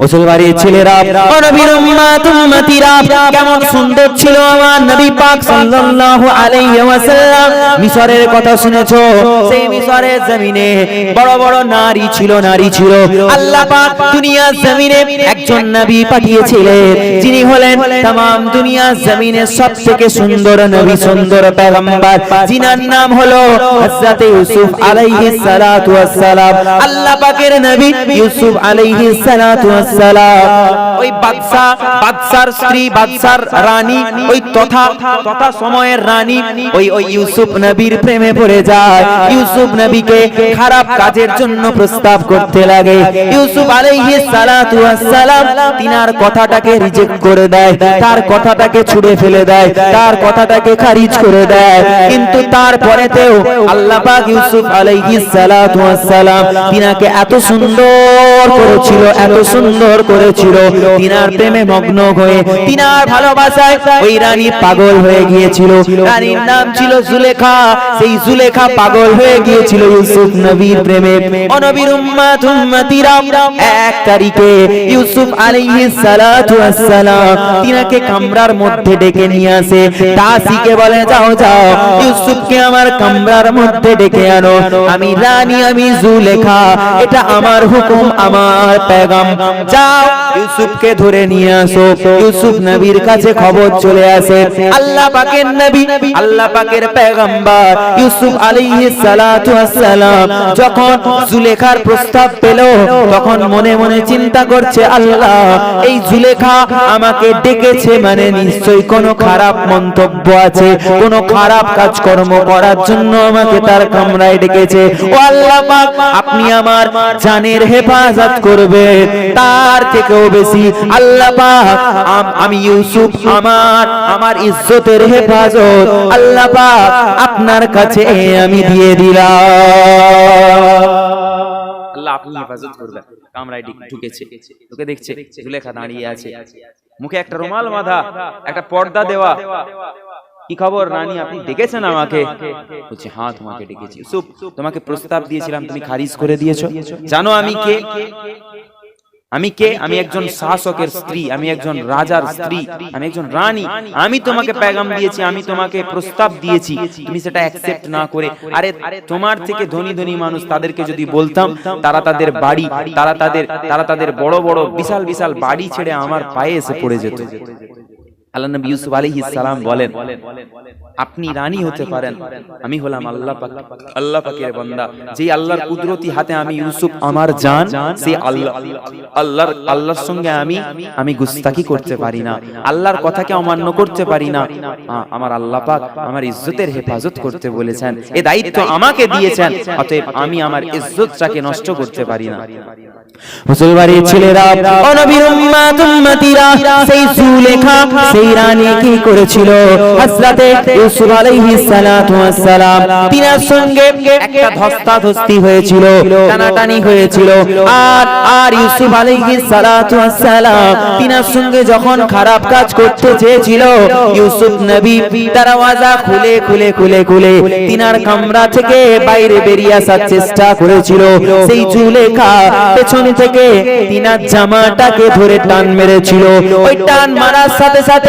মুসলমানের ছেলেরা ও নবীর উম্মাত উম্মতিরা কেমন সুন্দর ছিল আমার নবী পাক সাল্লাল্লাহু আলাইহি ওয়াসাল্লাম মিশরের কথা শুনেছো সেই মিশরের জমিনে বড় বড় নারী ছিল নারী ছিল আল্লাহ পাক দুনিয়ার জমিনে একজন নবী পাঠিয়েছিলেন যিনি হলেন तमाम দুনিয়া জমিনে সবথেকে সুন্দর নবী সুন্দর পয়গম্বর যিনার নাম হলো হযরত ইউসুফ আলাইহিস সালাতু ওয়াস সালাম আল্লাহ পাকের নবী ইউসুফ আলাইহিস সালাতু ওয়াস সালাম খারাপ কাজের জন্য প্রস্তাব করতে লাগে। ইউসুফ কথাটাকে রিজেক্ট করে দেয়, তার কথাটাকে ছুড়ে ফেলে দেয়, তার কথাটাকে খারিজ করে দেয়। কিন্তু তারপরেতেও আল্লাহ ইউসুফ সালাম তিনাকে এত সুন্দর করেছিল, এত সুন্দর করেছিল। তিনার প্রেমে মগ্ন হয়ে, তিনার ভালোবাসায় ওই রানী পাগল হয়ে গিয়েছিল। রানীর নাম ছিল জুলেখা। সেই জুলেখা পাগল হয়ে গিয়েছিল ইউসুফ নবীর প্রেমে। ও নবীর উম্মাত উম্মতিরা এক তারিখে ইউসুফ আলাইহিস সালাতু ওয়াস সালাম তিনাকে কামরার মধ্যে ডেকে নিয়ে আসে। দাসীকে বলে, যাও যাও, ইউসুফকে আমার কামরার মধ্যে ডেকে আনো। আমি রানী, আমি জুলেখা। এটা আমার হুকুম, আমার পেগাম যাও, ইউসুফকে ধরে নিয়ে আসো। ইউসুফ নবীর কাছে খবর চলে আসে। আল্লাহ পাকের নবী, আল্লাহ পাকের পেগম্বর ইউসুফ সালাতু যখন প্রস্তাব পেল, তখন মনে মনে চিন্তা করছে, আল্লাহ, এই জুলেখা আমাকে ডেকেছে মানে কোনো খারাপ মন্তব্য আছে, কোনো খারাপ কাজকর্ম করার জন্য আমাকে তার কামরায় ডেকেছে। ও আল্লাহ আপনি আমার জানের হেফাজত করবেন। তার থেকেও বেশি আল্লাহ পাক আমি ইউসুফ, আমার আমার ইজ্জতের হেফাজত। আল্লাহ পাক আপনার কাছে আমি দিয়ে দিলাম। মুখে একটা পর্দা দেওয়া। কি খবর রানী, আপনি ডেকেছেন আমাকে? হ্যাঁ তোমাকে তোমাকে প্রস্তাব দিয়েছিলাম, তুমি খারিজ করে দিয়েছ। জানো আমি কে? আমি কে? আমি একজন শাসকের স্ত্রী আমি একজন রাজার স্ত্রী আমি একজন রানী আমি তোমাকে পেগাম দিয়েছি আমি তোমাকে প্রস্তাব দিয়েছি। তুমি সেটা অ্যাকসেপ্ট না করে আরে তোমার থেকে ধনী ধনী মানুষ তাদেরকে যদি বলতাম তারা তাদের বাড়ি তারা তাদের তারা তাদের বড় বড় বিশাল বিশাল বাড়ি ছেড়ে আমার পায়ে এসে পড়ে যেত। আল্লাহ নবী ইউসুফ আলাইহিস সালাম বলেন আপনি রানী হতে পারেন আমি হলাম আল্লাহ পাক। আল্লাহ পাকের বান্দা। যেই আল্লাহর কুদরতি হাতে আমি ইউসুফ আমার জান সেই আল্লাহ আল্লাহর আল্লাহর সঙ্গে আমি আমি গুস্তাকি করতে পারি না। আল্লাহর কথাকে অমান্য করতে পারি না। আমার আল্লাহ পাক আমার ইজ্জতের হেফাজত করতে বলেছেন। এ দায়িত্ব আমাকে দিয়েছেন। অতএব আমি আমার ইজ্জতটাকে নষ্ট করতে পারি না। মুসলমানের ছেলেরা ও নবীর উম্মাত উম্মতিরা সেই সুলেখা সেই রানী কি করেছিল? হযরতে ইউসুফ আলাইহিস সালাতু ওয়াস সালাম সঙ্গে একটা হয়েছিল, টানাটানি হয়েছিল। আর আর ইউসুফ আলাইহিস সালাতু ওয়াস সালাম সঙ্গে যখন খারাপ কাজ করতে চেয়েছিল, ইউসুফ নবী দরওয়াজা খুলে খুলে খুলে খুলে কামরা থেকে বাইরে বেরিয়ে আসার চেষ্টা করেছিল। সেই জুলেখা পেছন থেকে তিনার জামাটাকে ধরে টান মেরেছিল। ওই টান মারার সাথে সাথে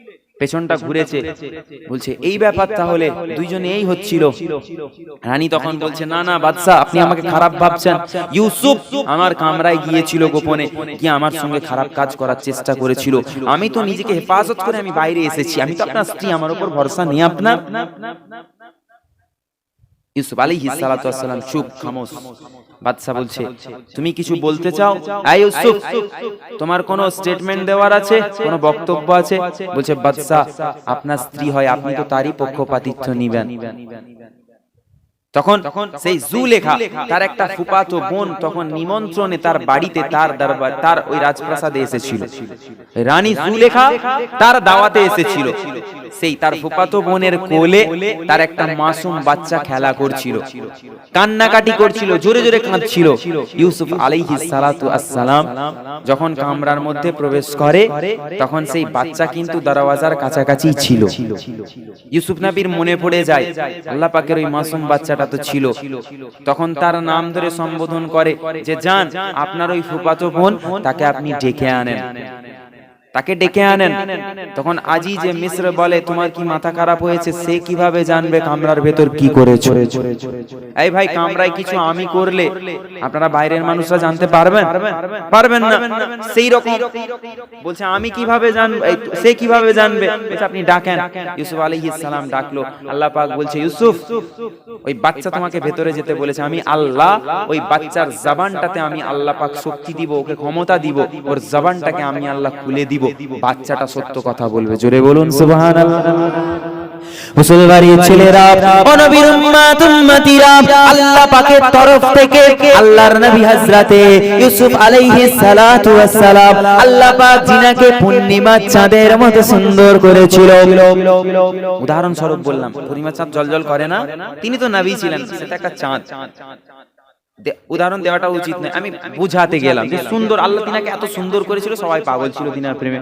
পেছনটা ঘুরেছে। বলছে এই ব্যাপার তাহলে দুইজনে এই হচ্ছিল। রানী তখন বলছে না না বাদশাহ আপনি আমাকে খারাপ ভাবছেন। ইউসুফ আমার কামরায় গিয়েছিল গোপনে গিয়ে আমার সঙ্গে খারাপ কাজ করার চেষ্টা করেছিল। আমি তো নিজেকে হেফাজত করে আমি বাইরে এসেছি। আমি তো আপনার স্ত্রী আমার উপর ভরসা নিয়ে আপনার ইউসুফ আলাইহিস সালাতু ওয়াস সালাম চুপ খামোশ। বাদশা বলছে, তুমি কিছু বলতে চাও? আই ইউসুফ, তোমার কোনো স্টেটমেন্ট দেওয়ার আছে? কোনো বক্তব্য আছে? বলছে বাদশা আপনার স্ত্রী হয়, আপনি তো তারই পক্ষপাতিত্ব নিবেন। তখন সেই জুলেখা তার একটা ফুপাতো বোন তখন নিমন্ত্রণে তার বাড়িতে তার দরবার তার ওই রাজপ্রাসাদে এসেছিল। রানী জুলেখা তার দাওয়াতে এসেছিল। সেই তার ফুপাতো বোনের কোলে তার একটা মাসুম বাচ্চা খেলা করছিল। কান্নাকাটি করছিল জোরে জোরে কাঁদছিল। ইউসুফ আলাইহিস সালাতু আসসালাম যখন কামরার মধ্যে প্রবেশ করে তখন সেই বাচ্চা কিন্তু দরওয়াজার কাছাকাছি ছিল। ইউসুফ নবীর মনে পড়ে যায় আল্লাহ পাকের ওই মাসুম বাচ্চাটা তো ছিল। তখন তার নাম ধরে সম্বোধন করে যে যান আপনার ওই ফুপাতো বোন, তাকে আপনি ডেকে আনেন। তাকে ডেকে আনেন। তখন আজি যে মিশ্র বলে তোমার কি মাথা খারাপ হয়েছে? সে কীভাবে জানবে কামরার ভেতর কি করেছ? এই ভাই কামরায় কিছু আমি করলে আপনারা বাইরের মানুষরা জানতে পারবেন? পারবেন। না। সেই রকম বলছে আমি কীভাবে জানব? এই, সে কীভাবে জানবে? আপনি ডাকেন। ইউসুফ আলাইহিস সালাম ডাকলো। আল্লাহ পাক বলছে ইউসুফ ওই বাচ্চা তোমাকে ভেতরে যেতে বলেছে। আমি আল্লাহ ওই বাচ্চার জবানটাতে আমি আল্লাহ পাক শক্তি দিব ওকে ক্ষমতা দিব। ওর জবানটাকে আমি আল্লাহ খুলে দিব। বাচ্চাটা সত্য কথা বলবে। জোরে বলুন সুবহানাল্লাহ। মুসলমানের ছেলেরা ও উম্মাত উম্মতিরা আল্লাহ পাকের তরফ থেকে আল্লাহর নবী হযরতে ইউসুফ আলাইহিস সালাতু ওয়াস সালাম আল্লাহ পাক জিনাকে পূর্ণিমা চাঁদের মতো সুন্দর করেছিল। বললাম পূর্ণিমা চাঁদ জলজল করে না? তিনি তো নবী ছিলেন সেটা একটা চাঁদ। উদাহরণ দেওয়াটা উচিত নয়। আমি বুঝাতে গেলাম যে সুন্দর আল্লাহ দিনাকে এত সুন্দর করেছিল সবাই পাগল ছিল তিনার প্রেমে।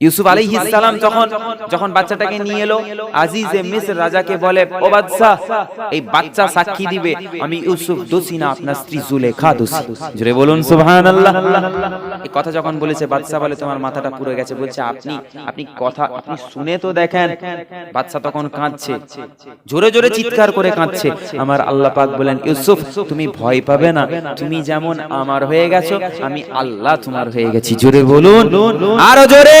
ইউসুফ আলাইহিস সালাম যখন যখন বাচ্চাটাকে নিয়ে এলো আজিজে মিসর রাজাকে বলে ও বাদশা এই বাচ্চা সাক্ষী দিবে আমি ইউসুফ দোষী না আপনার স্ত্রী জুলেখা দোষী। জোরে বলুন সুবহানাল্লাহ। এই কথা যখন বলেছে বাদশা বলে তোমার মাথাটা পুরো গেছে। বলছে আপনি আপনি কথা আপনি শুনে তো দেখেন। বাচ্চা তখন কাঁদছে। জোরে জোরে চিৎকার করে কাঁদছে। আমার আল্লাহ পাক বলেন ইউসুফ তুমি ভয় পাবে না। তুমি যেমন আমার হয়ে গেছো আমি আল্লাহ তোমার হয়ে গেছি। জোরে বলুন। আরও জোরে!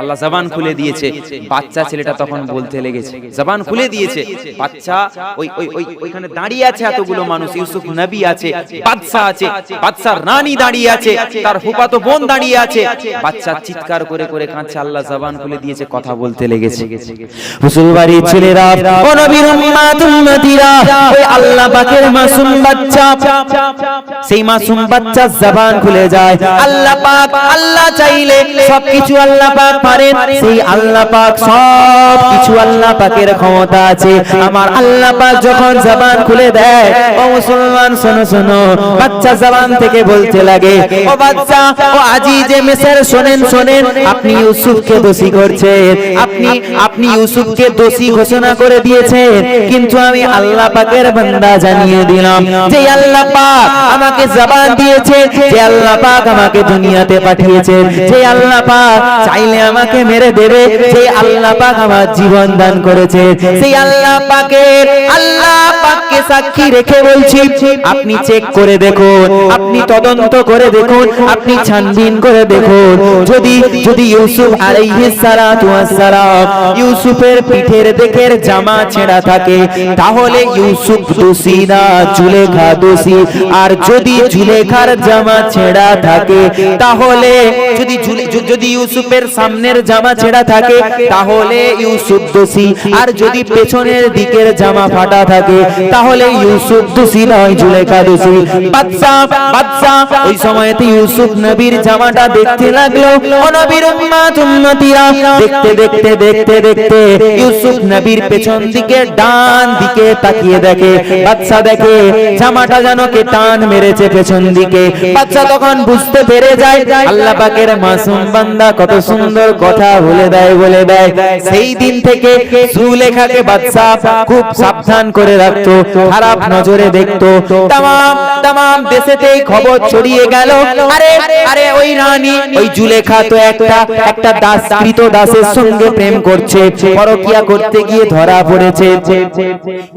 আল্লাহ জবান খুলে দিয়েছে। বাচ্চা ছেলেটা তখন বলতে লেগেছে, জবান খুলে দিয়েছে, বাচ্চা, ওই ওই ওই, ওইখানে দাঁড়িয়ে আছে এতগুলো মানুষ, ইউসুফ নবী আছে বাদশা আছে বাদশার রানী দাঁড়িয়ে আছে, তার ফুফাতো বোন দাঁড়িয়ে আছে। বাচ্চা চিৎকার করে করে কাঁদছে, আল্লাহ জবান খুলে দিয়েছে, কথা বলতে লেগেছে। মুসলমানের ছেলেরা, ও নবীর উম্মাত উম্মতিরা, ওই আল্লাহ পাকের মাসুম বাচ্চা। সেই মাসুম বাচ্চা জবান খুলে যায়। আল্লাহ পাক, আল্লাহ চাইলে সবকিছু আল্লাহ পাক পারেন সেই আল্লাহ পাক সব কিছু আল্লাহ পাকের ক্ষমতা আছে। আমার আল্লাহ পাক যখন জবান খুলে দেয় ও মুসলমান শোনো শোনো বাচ্চা জবান থেকে বলতে লাগে ও বাচ্চা ও আজি যে মেসের শোনেন শোনেন আপনি ইউসুফকে দোষী করছেন। আপনি আপনি ইউসুফকে দোষী ঘোষণা করে দিয়েছেন কিন্তু আমি আল্লাহ পাকের বান্দা জানিয়ে দিলাম যে আল্লাহ পাক আমাকে জবান দিয়েছে যে আল্লাহ পাক আমাকে দুনিয়াতে পাঠিয়েছে যে আল্লাহ পাক চাইলে আমাকে মেরে দেবে। যে আল্লাহ পাক আমার জীবন দান করেছে। সেই আল্লাহ পাকের আল্লাহ পাককে সাক্ষী রেখে বলছি, আপনি চেক করে দেখুন, আপনি তদন্ত করে দেখুন, আপনি ছানবিন করে দেখুন। যদি যদি ইউসুফ আলাইহিস সালাতু ওয়াস সালাম ইউসুফের পিঠের দেখের জামা ছেঁড়া থাকে, তাহলে ইউসুফ দোষী না জুলেখা দোষী। আর যদি জুলেখার জামা ছেঁড়া থাকে, তাহলে যদি যদি- ইউসুফের সামনের জামা ছেঁড়া থাকে, তাহলে ইউসুফ দোষী। আর যদি পেছনের দিকের জামা ফাটা থাকে, তাহলে ইউসুফ দোষী নয়, জুলেখা দোষী। বাচ্চা বাচ্চা ওই সময়তে ইউসুফ নবীর জামাটা দেখতে লাগল। ও নবীর উম্মাত উম্মতিরা দেখতে দেখতে দেখতে দেখতে ইউসুফ নবীর পেছন দিকে, ডান দিকে তাকিয়ে দেখে। বাচ্চা দেখে, জামাটা যেন কে টান মেরেছে পেছন দিকে। বাচ্চা তখন বুঝতে পেরে যায়, আল্লাহ পাকের মাসুম বান্দা কত সুন্দর কথা বলে দেয় বলে দেয়। সেই দিন থেকে সুলেখাকে বাচ্চা খুব সাবধান করে রাখতো, খারাপ নজরে দেখতো। তামাম তামাম দেশেতে খবর ছড়িয়ে গেল। আরে আরে ওই রানী, ওই জুলেখা তো একটা একটা দাসকৃত দাসের সঙ্গে প্রেম করছে, পরকিয়া করতে গিয়ে ধরা পড়েছে।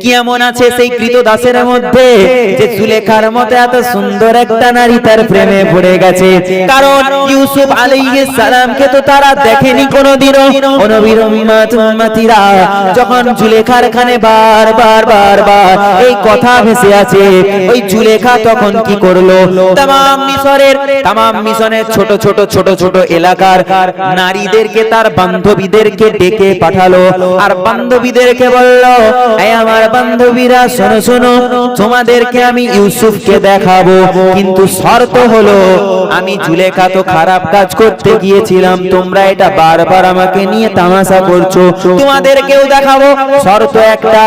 কি এমন আছে সেই কৃত দাসের মধ্যে যে জুলেখার মতো এত সুন্দর একটা নারী তার প্রেমে পড়ে গেছে? কারণ ইউসুফ আলাইহিস সালামকে তো তারা দেখেনি কোনোদিনও। নবীর উম্মাত উম্মতিরা, যখন জুলেখার খানে বার বার বার বার এই কথা ভেসে আছে ওই জুলেখা তখন কি করল? তাম মিশরের তাম মিশনের ছোট ছোট ছোট ছোট এলাকার নারীদেরকে, তার বান্ধবীদেরকে ডেকে পাঠালো। আর বান্ধবীদেরকে বলল এই আমার বান্ধবীরা, শোনো শোনো, তোমাদেরকে আমি ইউসুফকে দেখাবো। কিন্তু শর্ত হলো, আমি জুলেখা তো খারাপ কাজ করতে গিয়েছিলাম, তোমরা এটা বারবার আমাকে নিয়ে তামাশা করছ। তোমাদেরকেও দেখাবো, শর্ত একটা,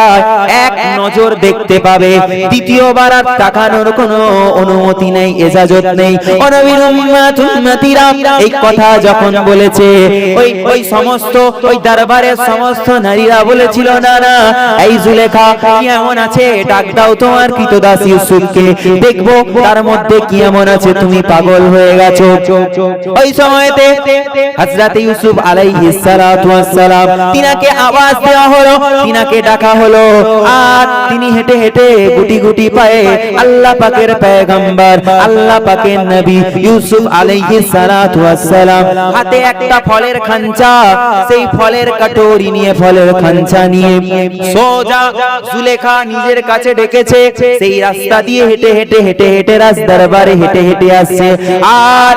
এক নজর দেখতে পাবে। দ্বিতীয়বার আর তাকানোর কোনো অনুমতি নেই, এজাজত নেই। অনবীর উম্মাত উম্মতিরা এই কথা যখন বলেছে, ওই ওই সমস্ত, ওই দরবারের সমস্ত নারীরা বলেছিল, না না, এই জুলেখা, কি এমন আছে? ডাক দাও তোমার কৃতদাস ইউসুফকে। দেখব, তার মধ্যে কি এমন আছে? তুমি পাগল হয়ে গেছো। ওই সময়তে হযরত ইউসুফ আলাইহিস সালাতু ওয়াস সালাম তিনাকে আওয়াজ দেওয়া হলো, তিনাকে ডাকা হলো, আর তিনি হেঁটে হেঁটে গুটি গুটি পায়ে আল্লাহ পাকের পয়গম্বর, আল্লাহ পাকের নবী ইউসুফ আলাইহিস সালাতু ওয়াস সালাম হাতে একটা ফলের খাঞ্চা সেই ফলের কাটোরি নিয়ে, ফলের খাঞ্চা নিয়ে সোজা জুলেখা নিজের কাছে ডেকেছে, সেই রাস্তা দিয়ে হেঁটে হেঁটে হেঁটে হেঁটে রাজ দরবারে হেঁটে হেঁটে আসছে, আর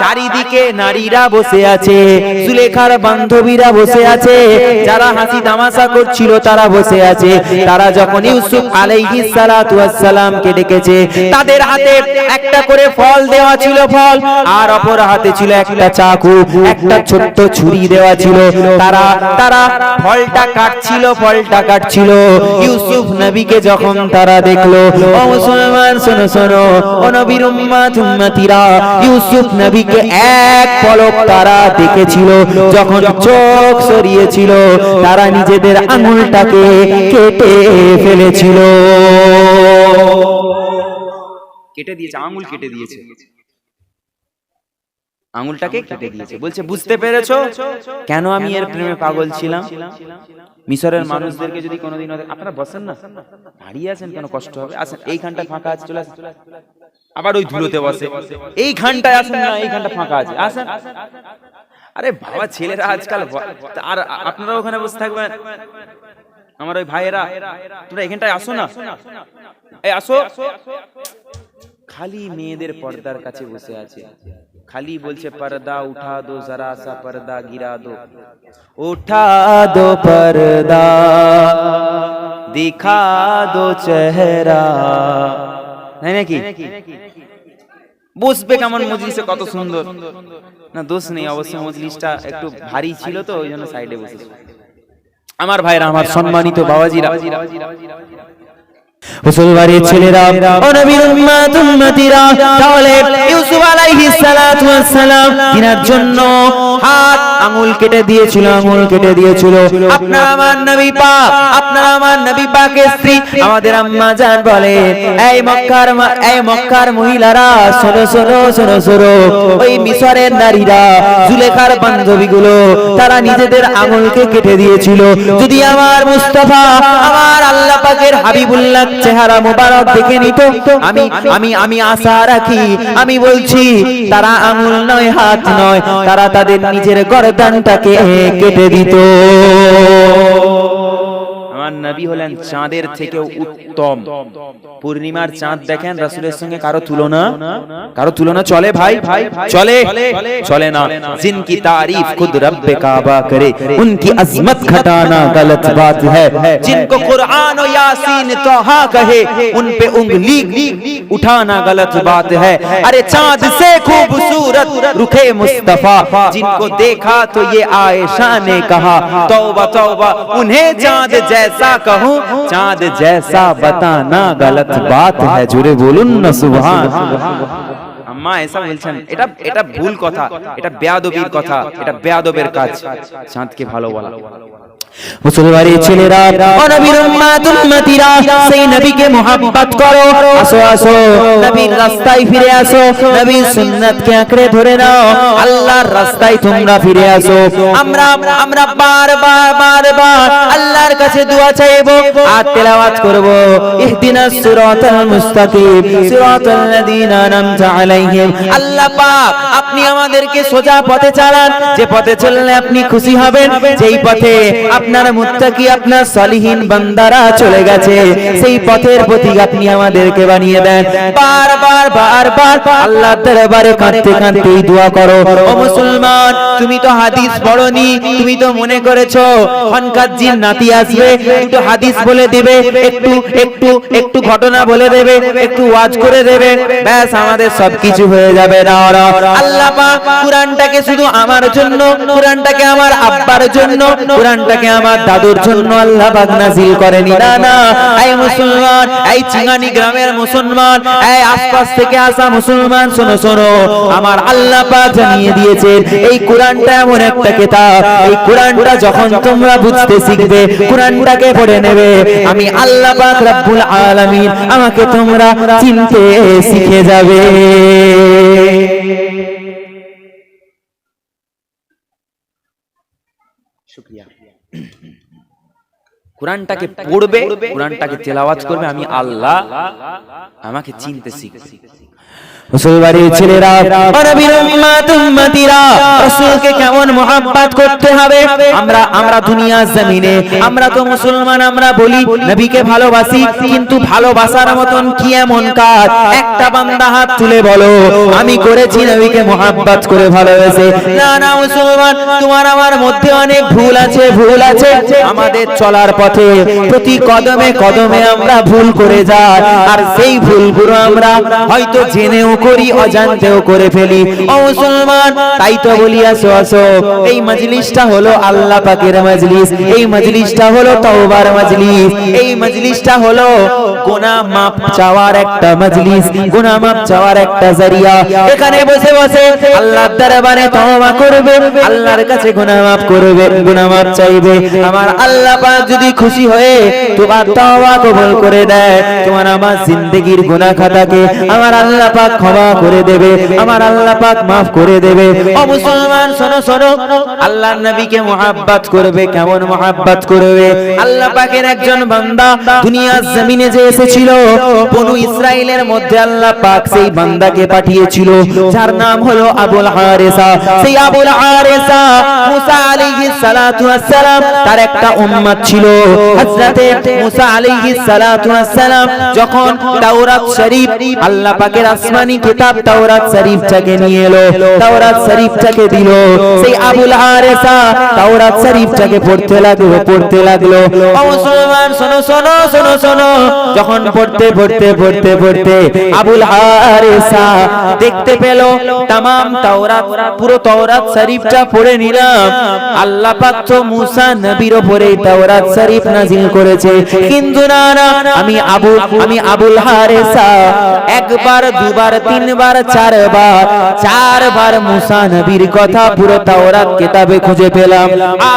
চারিদিকে নারীরা বসে আছে। সুলেখার বান্ধবীরা বসে আছে। যারা হাসি তামাশা করছিল, তারা বসে আছে। তারা যখন ইউসুফ আলাইহিস সালাতু ওয়াস সালামকে ডেকেছে, তাদের হাতে একটা করে ফল দেওয়া ছিল ফল, আর অপর হাতে ছিল একটা চাকু, একটা ছোট্ট ছুরি দেওয়া ছিল। তারা তারা ফলটা কাটছিল ফলটা কাটছিল। ইউসুফ নবীকে যখন তারা দেখল, ও মুসলমান, শোনো শোনো, ও নবীর উম্মাত, উম্মতিরা। ইউসুফ নবীকে এক পলক তারা দেখেছিল যখন চোখ সরিয়েছিল, তারা নিজেদের আঙুলটাকে কেটে ফেলেছিল। কেটে দিয়েছে, আঙুল কেটে দিয়েছে। আঙুলটাকে কেটে দিয়েছে। বলছে, বুঝতে পেরেছ কেন আমি এর প্রেমে পাগল ছিলাম? মিশরের মানুষদেরকে যদি কোনোদিন আপনারা বসেন না। দাঁড়িয়ে আছেন, কেন কষ্ট হবে? আসেন এইখানটা ফাঁকা আছে, চলে আসেন। আবার ওই ধুলোতে বসে। এইখানটায় আসেন না, এইখানটা ফাঁকা আছে। আসেন। আরে বাবা ছেলেরা আজকাল আর আপনারা ওখানে বসে থাকবেন। আমার ওই ভাইয়েরা তোমরা এখানটায় আসো না। এই আসো। খালি মেয়েদের পর্দার কাছে বসে আছে। খালি বলছে পর্দা উঠা দো জরা সা পর্দা গিরা দো। উঠা দো পর্দা দিখা দো চেহারা। নাকি? বসবে কেমন মজলিসে কত সুন্দর। না দোষ নেই অবশ্য মজলিসটা একটু ভারী ছিল তো ওই জন্য সাইডে বসেছে। আমার ভাইরা আমার সম্মানিত বাবাজিরা। মুসলমানের ছেলেরা ও নবীর উম্মাত উম্মতিরা তাহলে ইউসুফ আলাইহিস সালাতু ওয়াস সালাম তিনার জন্য হাত আঙ্গুল কেটে দিয়েছিল আঙ্গুল কেটে দিয়েছিল। আপনার আমার নবী পাক আপনার আমার নবী পাকের স্ত্রী আমাদের আম্মা জান বলে এই মক্কার এই মক্কার মহিলারা শোনো শোনো শোনো শোনো ওই মিশরের নারীরা জুলেখার বান্ধবীগুলো তারা নিজেদের আঙুলকে কেটে দিয়েছিল। যদি আমার মুস্তাফা আমার আল্লাহ পাকের হাবিবুল্লাহ চেহারা মোবারক দেখে নিত। আমি আমি আমি আশা রাখি, আমি বলছি, তারা আঙুল নয়, হাত নয়, তারা তাদের নিজের গরদানটাকে কেটে দিত। আমার নবী হলেন চাঁদের থেকেও উত্তম পূর্ণিমার চাঁদ দেখেন রাসূলের সঙ্গে কারো তুলনা কারো তুলনা চলে ভাই ভাই চলে চলে না जिनकी तारीफ खुद रब काबा करे उनकी अजमत घटाना गलत बात है जिनको कुरान और यासीन तोहा कहे उन पे उंगली उठाना गलत बात है अरे चांद से खूबसूरत रुखे मुस्तफा जिनको देखा तो ये आयशा ने कहा तौबा तौबा उन्हें चांद जैसा कहूं चांद जैसा बताना गलत बात है जुड़े बोलुन न सुभान আম্মা এসা বলছেন এটা এটা ভুল কথা এটা বেয়াদবির কথা এটা বেয়াদবের কাজ চাঁদকে ভালো বলা মুসলমানের ছেলেরা নবীর উম্মাত উম্মতিরা সেই নবীকে মোহাব্বত করো আসো আসো নবীর রাস্তায় ফিরে আসো নবীর সুন্নাতকে আঁকড়ে ধরে নাও আল্লাহর রাস্তায় তোমরা ফিরে আসো আমরা আমরা বারবার বারবার আল্লাহর কাছে দোয়া চাইব আর তেলাওয়াত করব। ইহদিনাস সিরাতাল মুস্তাকিম সিরাতাল লাযিনা আনআমতা আলাইহিম। আল্লাহ পাক আপনি আমাদেরকে সোজা পথে চালান যে পথে চললে আপনি খুশি হবেন যেই পথে আপনার মুত্তাকি, আপনার সলিহীন বান্দারা চলে গেছে। সেই পথের প্রতীক আপনি আমাদেরকে বানিয়ে দেন। বারবার বারবার আল্লাহ দরবারে কাঁদতে কাঁদতে এই দোয়া করো। ও মুসলমান, তুমি তো হাদিস পড়নি, তুমি তো মনে করেছ খনকাজির নাতি আসবে দুটো হাদিস বলে দেবে, একটু একটু একটু ঘটনা বলে দেবে, একটু ওয়াজ করে দেবে, ব্যাস আমাদের সবকিছু হয়ে যাবে না ওরা আল্লাহ পাক কোরআনটাকে শুধু আমার জন্য, কোরআনটাকে আমার আব্বার জন্য, কোরআনটাকে আমার দাদুর জন্য আল্লাহ পাক নাজিল করেনি। না না, এই মুসলমান, এই চিঙ্গানি গ্রামের মুসলমান, এই আশপাশ থেকে আসা মুসলমান, শোনো শোনো, আমার আল্লাহ পাক জানিয়ে দিয়েছেন, এই কোরআনটা এমন একটা কিতাব, এই কোরআনটা যখন তোমরা বুঝতে শিখবে, কোরআনটাকে পড়ে নেবে, আমি আল্লাহ পাক রব্বুল আলামিন আমাকে তোমরা চিনতে শিখে যাবে। শুকরিয়া। কোরআনটাকে পড়বে কোরআনটাকে তেলাওয়াজ করবে আমি আল্লাহ আমাকে চিনতে শিখবে মুসলমানের ছেলেরা নবীর উম্মত উম্মতিরা রাসূলকে কেমন মোহাব্বত করতে হবে? আমরা আমরা দুনিয়ার জমিনে আমরা তো মুসলমান আমরা বলি নবীকে ভালোবাসি কিন্তু ভালোবাসার মতন কি এমন কাজ? একটা বান্দা হাত তুলে বলো আমি করেছি নবীকে মোহাব্বত করে ভালোবেসে। না না মুসলমান তোমার আমার মধ্যে অনেক ভুল আছে ভুল আছে। আমাদের চলার পথে প্রতি কদমে কদমে আমরা ভুল করে যাই আর সেই ভুলগুলো আমরা হয়তো জেনেও করি অজান্তেও করে ফেলি। ও মুসলমান তাই তো বলি আসো আসো। এই মজলিসটা হলো আল্লাহ পাকের মজলিস। এই মজলিসটা হলো তওবার মজলিস। এই মজলিসটা হলো গুনাহ মাপ চাওয়ার একটা মজলিস। গুনাহ মাপ চাওয়ার একটা জরিয়া। এখানে বসে বসে আল্লাহর দরবারে তওবা করবে। আল্লাহর কাছে গুনাহ মাপ করবে গুনাহ মাপ চাইবে। আমার আল্লাহ পাক যদি খুশি হয়ে তোমার তওবা কবুল করে দেয় তোমার আমার জিন্দেগীর গুনাহ খাতাকে আমার আল্লাহ পাক ক্ষমা করে দেবে, আমার আল্লাহ পাক maaf করে দেবে। ও মুসলমান, শোনো শোনো, আল্লাহর নবীকে মোহাব্বত করবে, কেমন মোহাব্বত করবে? আল্লাহ পাকের একজন বান্দা দুনিয়ার জমিনে যে এসেছিল, বনু ইসরাইলের মধ্যে আল্লাহ পাক সেই বান্দাকে পাঠিয়েছিল, যার নাম হলো আবুল হারেসা। সেই আবুল হারেসা মুসা আলাইহিস সালাতু ওয়াসসালাম, তার একটা উম্মত ছিল। হযরতে মুসা আলাইহিস সালাতু ওয়াসসালাম যখন তাওরাত শরীফ আল্লাহ পাকের আসমানি কিতাব তাওরাত শরীফটাকে নিয়ে এলো, তাওরাত শরীফটাকে দিল, সেই আবুল হারেসা তাওরাত শরীফটাকে পড়তে লাগল পড়তে লাগল। ও মুসলমান, শোনো শোনো শোনো শোনো। যখন পড়তে পড়তে পড়তে পড়তে আবুল হারেসা দেখতে পেল, তামাম তাওরাত, পুরো তাওরাত শরীফটা পড়ে নিলাম। আল্লাহ পাক তো মুসা নবীর উপরে তাওরাত শরীফ নাজিল করেছে। কিন্তু না না, আমি আবু আমি আবুল হারেসা একবার, দুবার তিনবার, চারবার চারবার মুসা নবীর কথা পুরো তাওরাত কিতাবে খুঁজে পেলাম।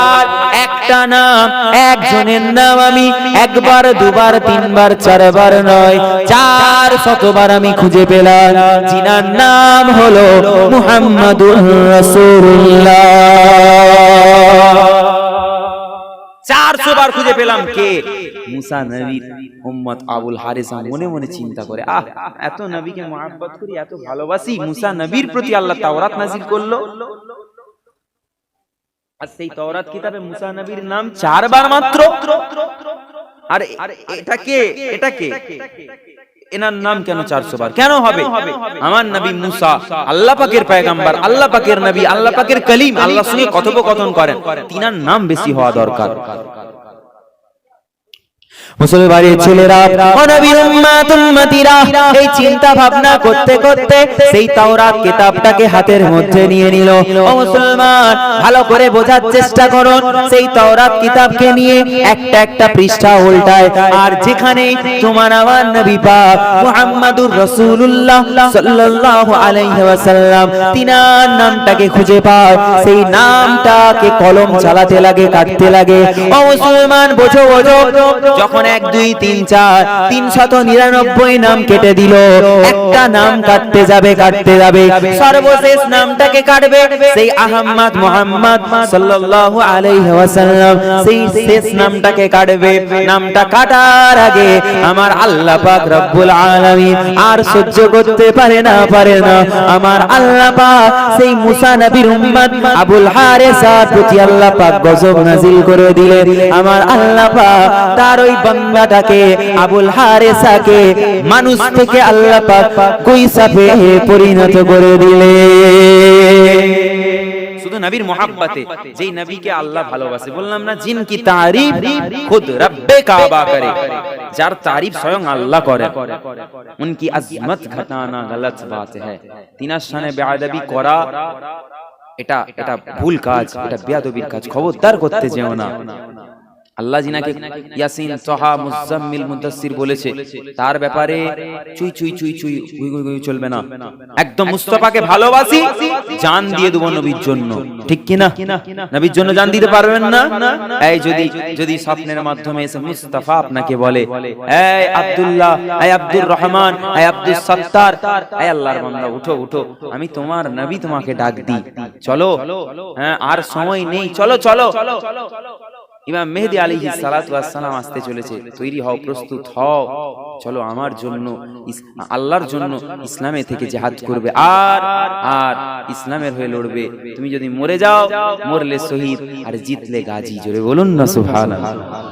আর একটা নাম একজনের নাম আমি একবার, দুবার, তিনবার, চারবার নয়, চার শতবার আমি খুঁজে পেলাম। জিনার নাম হলো মুহাম্মাদুর রাসূলুল্লাহ। চারশো বার খুঁজে পেলাম কে? মুসা নবীর উম্মত আবুল হারিসা মনে মনে চিন্তা করে আহ এত নবীকে মহাব্বত করি এত ভালোবাসি? মুসা নবীর প্রতি আল্লাহ তাওরাত নাজিল করল। আর সেই তাওরাত কিতাবে মুসা নবীর নাম চারবার মাত্র। আর এটা কে? এটা কে? এনার নাম কেন চারশো বার? কেন হবে? আমার নবী মুসা আল্লাহ পাকের পায়গাম্বার আল্লাহ পাকের নবী আল্লাহ পাকের কলিম আল্লাহ সঙ্গে কথোপকথন করেন। তিনার নাম বেশি হওয়া দরকার। মুসলমানের ছেলেরা ও নবীর উম্মতিরা এই চিন্তা ভাবনা করতে করতে সেই তাওরাত কিতাবটাকে হাতের মধ্যে নিয়ে নিল। ও মুসলমান ভালো করে বোঝার চেষ্টা করুন। সেই তাওরাত কিতাবকে নিয়ে একটা একটা পৃষ্ঠা উল্টায়। আর যেখানে তোমার আমার নবী পাক মুহাম্মাদুর রাসূলুল্লাহ সাল্লাল্লাহু আলাইহি ওয়াসাল্লাম তিনার নামটাকে খুঁজে পায় সেই নামটাকে কলম চালাতে লাগে কাটতে লাগে। ও মুসলমান বোঝো বোঝো। যখন এক, দুই, তিন, চার তিন শত নিরানব্বই নাম কেটে দিল। একটা নাম কাটতে যাবে কাটতে যাবে। সর্বশেষ নামটাকে কাটবে সেই আহম্মদ মোহাম্মদ সাল্লাল্লাহু আলাইহি ওয়াসাল্লাম। সেই শেষ নামটাকে কাটবে। নামটা কাটার আগে আমার আল্লাহ পাক রব্বুল আলামিন আর সহ্য করতে পারে না পারে না। আমার আল্লাহ পাক সেই মুসা নবীর উম্মত আবুল হারেসার প্রতি আল্লাহ পাক গজব নাজিল করে দিলেন। আমার আল্লাহ পাক তার ওই বান্দাটাকে, আবুল হারেসাকে, মানুষ থেকে আল্লাহ পাক কুইসাফে পরিণত করে করে। যার তারিফ স্বয়ং আল্লাহ করে উনকি করা, এটা এটা ভুল কাজ, এটা বেয়াদবির কাজ। খবরদার করতে যেও না। আল্লাহ জিনাকে ইয়াসিন তহা মুজাম্মিল মুদাসসির বলেছে তার ব্যাপারে চুই চুই চুই চুই গুই গুই গুই চলবে না। একদম মুস্তাফাকে ভালোবাসি জান দিয়ে দেবো নবীর জন্য। ঠিক কি না নবীর জন্য জান দিতে পারবেন না? এই যদি যদি স্বপ্নের মাধ্যমে এসে মুস্তাফা আপনাকে বলে এই আব্দুল্লাহ এই আব্দুর রহমান এই আব্দুল সত্তার। এই আল্লাহর বান্দা উঠো উঠো আমি তোমার নবী তোমাকে ডাক দিই। চলো। হ্যাঁ আর সময় নেই। চলো চলো। ইমাম মেহেদি আলিহি সালাতু ওয়াসসালাম আসতে চলেছে। তৈরি হও প্রস্তুত হও। চলো আমার জন্য আল্লাহর জন্য ইসলামে থেকে জেহাদ করবে। আর আর ইসলামের হয়ে লড়বে। তুমি যদি মরে যাও মরলে শহীদ। আর জিতলে গাজী। জোরে বলুন না সুবহানাল্লাহ।